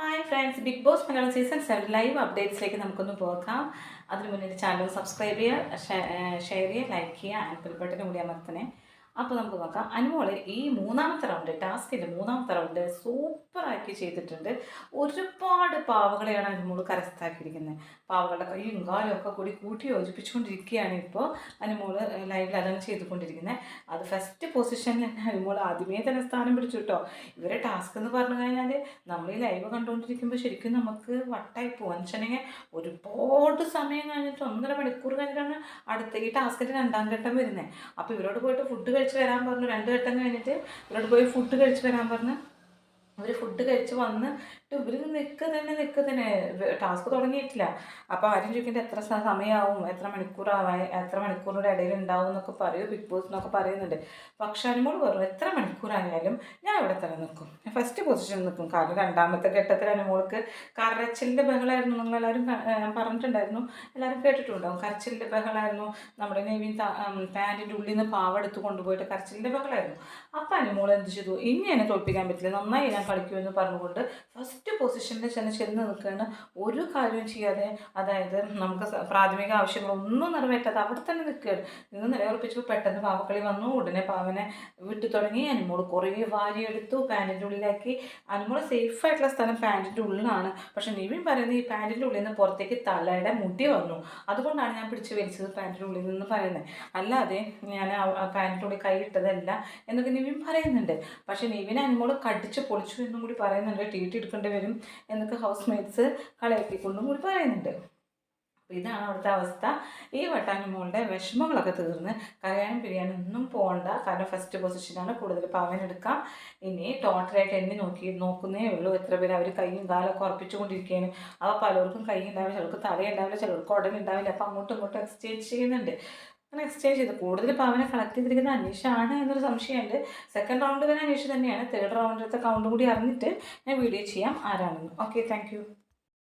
Hi friends big boss Malayalam season seven live അപ്ഡേറ്റ്സിലേക്ക് നമുക്കൊന്ന് പോകാം. അതിന് മുന്നിൽ ചാനൽ സബ്സ്ക്രൈബ് ചെയ്യുക ഷെയർ ചെയ്യുക ലൈക്ക് ചെയ്യുക ആൻഡ് ബട്ടനും കൂടി അമർത്തണേ. അപ്പോൾ നമുക്ക് നോക്കാം. അനുമോൾ ഈ മൂന്നാമത്തെ റൗണ്ട് ടാസ്കിന്റെ മൂന്നാമത്തെ റൗണ്ട് സൂപ്പറാക്കി ചെയ്തിട്ടുണ്ട്. ഒരുപാട് പാവകളെയാണ് അനുമോൾ കരസ്ഥാക്കിയിരിക്കുന്നത് പാവകളുടെ കൈയും കാലും ഒക്കെ കൂടി കൂട്ടി യോജിപ്പിച്ചുകൊണ്ടിരിക്കുകയാണ് ഇപ്പോൾ അനുമോൾ ലൈവിൽ അതാണ് ചെയ്തുകൊണ്ടിരിക്കുന്നത്. അത് ഫസ്റ്റ് പൊസിഷനിൽ തന്നെ അനുമോൾ ആദ്യമേ തന്നെ സ്ഥാനം പിടിച്ചു കേട്ടോ. ഇവരെ ടാസ്ക് എന്ന് പറഞ്ഞു കഴിഞ്ഞാൽ നമ്മൾ ഈ ലൈവ് കണ്ടുകൊണ്ടിരിക്കുമ്പോൾ ശരിക്കും നമുക്ക് വട്ടായി പോകാൻ വെച്ചിട്ടുണ്ടെങ്കിൽ ഒരുപാട് സമയം കഴിഞ്ഞിട്ട് ഒന്നര മണിക്കൂർ കഴിഞ്ഞിട്ടാണ് അടുത്ത ഈ ടാസ്കിന്റെ രണ്ടാം ഘട്ടം വരുന്നത്. അപ്പോൾ ഇവരോട് പോയിട്ട് ഫുഡ് കഴിച്ച് വരാൻ പറഞ്ഞു. രണ്ട് ഘട്ടം കഴിഞ്ഞിട്ട് ഇവരോട് പോയി ഫുഡ് കഴിച്ച് വരാൻ പറഞ്ഞു. അവർ ഫുഡ് കഴിച്ച് വന്ന് ഇവർ നിൽക്കുക തന്നെ നിൽക്കുക തന്നെ. ടാസ്ക് തുടങ്ങിയിട്ടില്ല. അപ്പോൾ ആരും ചോദിക്കേണ്ട എത്ര സമയമാവും എത്ര മണിക്കൂറാവാൻ എത്ര മണിക്കൂറിന്റെ ഇടയിൽ ഉണ്ടാവും എന്നൊക്കെ പറയും ബിഗ് ബോസ് എന്നൊക്കെ പറയുന്നുണ്ട്. പക്ഷെ അനുമോൾ പറഞ്ഞു എത്ര മണിക്കൂറായാലും ഞാൻ ഇവിടെ തന്നെ നിൽക്കും. ഞാൻ ഫസ്റ്റ് പൊസിഷനിൽ നിൽക്കും. കാരണം രണ്ടാമത്തെ ഘട്ടത്തിൽ അനുമോൾക്ക് കരച്ചിലിന്റെ ബഹളമായിരുന്നു നിങ്ങളെല്ലാവരും പറഞ്ഞിട്ടുണ്ടായിരുന്നു. എല്ലാവരും കേട്ടിട്ടുണ്ടാവും. കരച്ചിലിന്റെ ബഹളമായിരുന്നു നമ്മുടെ നെയ്മീൻ പാന്റിന്റെ ഉള്ളിൽ നിന്ന് പാവെടുത്ത് കൊണ്ടുപോയിട്ട് കരച്ചിലിന്റെ ബഹളമായിരുന്നു അപ്പം അനുമോൾ എന്ത് ചെയ്തു? ഇനി എന്നെ തോൽപ്പിക്കാൻ പറ്റില്ല. നന്നായി കളിക്കുമെന്ന് പറഞ്ഞുകൊണ്ട് ഫസ്റ്റ് പൊസിഷനിൽ ചെന്ന് ചെന്ന് നിൽക്കുകയാണ്. ഒരു കാര്യവും ചെയ്യാതെ അതായത് നമുക്ക് പ്രാഥമിക ആവശ്യങ്ങളൊന്നും നിറവേറ്റാതെ അവിടെ തന്നെ നിൽക്കുകയാണ്. നിന്ന് നിലയുറപ്പിച്ചപ്പോൾ പെട്ടെന്ന് പാവക്കളി വന്നു. ഉടനെ പാവനെ വിട്ടു തുടങ്ങി. അനുമോൾ കുറേ വാരിയെടുത്തു. പാന്റിന്റെ ഉള്ളിലാക്കി. അനുമോൾ സേഫായിട്ടുള്ള സ്ഥലം പാന്റിന്റെ ഉള്ളിലാണ്. പക്ഷേ നിവിൻ പറയുന്നത് ഈ പാന്റിന്റെ ഉള്ളിൽ നിന്ന് പുറത്തേക്ക് തലയുടെ മുടി വന്നു. അതുകൊണ്ടാണ് ഞാൻ പിടിച്ച് വലിച്ചത് പാന്റിന്റെ ഉള്ളിൽ നിന്ന് പറയുന്നത്. അല്ലാതെ ഞാൻ പാന്റിന്റെ ഉള്ളിൽ കൈ ഇട്ടതല്ല എന്നൊക്കെ നിവിൻ പറയുന്നുണ്ട്. പക്ഷേ നിവിൻ അനുമോൾ കടിച്ച് പൊളിച്ചു എന്നും കൂടി പറയുന്നുണ്ട് ടീറ്റി എടുക്കേണ്ടി വരും എന്നൊക്കെ ഹൗസ് മേറ്റ്സ് കളയാക്കിക്കൊണ്ടും കൂടി പറയുന്നുണ്ട്. അപ്പോൾ ഇതാണ് അവിടുത്തെ അവസ്ഥ. ഈ വട്ടാനുമോളുടെ വിഷമങ്ങളൊക്കെ തീർന്ന് കരയാനും പിരിയാനും ഒന്നും പോകണ്ട കാരണം ഫസ്റ്റ് പൊസിഷനാണ് കൂടുതൽ പവനെടുക്കാം ഇനി ടോട്ടലായിട്ട് എണ്ണി നോക്കി നോക്കുന്നേ ഉള്ളൂ. എത്ര പേര് അവർ കൈയും കാലൊക്കെ ഉറപ്പിച്ചുകൊണ്ടിരിക്കുകയാണ് അപ്പോൾ പലർക്കും കൈ ഉണ്ടാവില്ല ചിലർക്ക് തലയുണ്ടാവില്ല ചിലർക്ക് ഉടനെ ഉണ്ടാവില്ല. അപ്പോൾ അങ്ങോട്ടും ഇങ്ങോട്ടും എക്സ്ചേഞ്ച് ചെയ്യുന്നുണ്ട്. അങ്ങനെ എക്സ്ചേഞ്ച് ചെയ്ത് കൂടുതൽ പവനെ കളക്ട് ചെയ്തിരിക്കുന്ന അനീഷാണ് എന്നൊരു സംശയമുണ്ട്. സെക്കൻഡ് റൗണ്ട് വരെ അനീഷ് തന്നെയാണ്. തേർഡ് റൗണ്ടിലത്തെ കൗണ്ടും കൂടി അറിഞ്ഞിട്ട് ഞാൻ വീഡിയോ ചെയ്യാം. ആരാണെന്ന്. Okay thank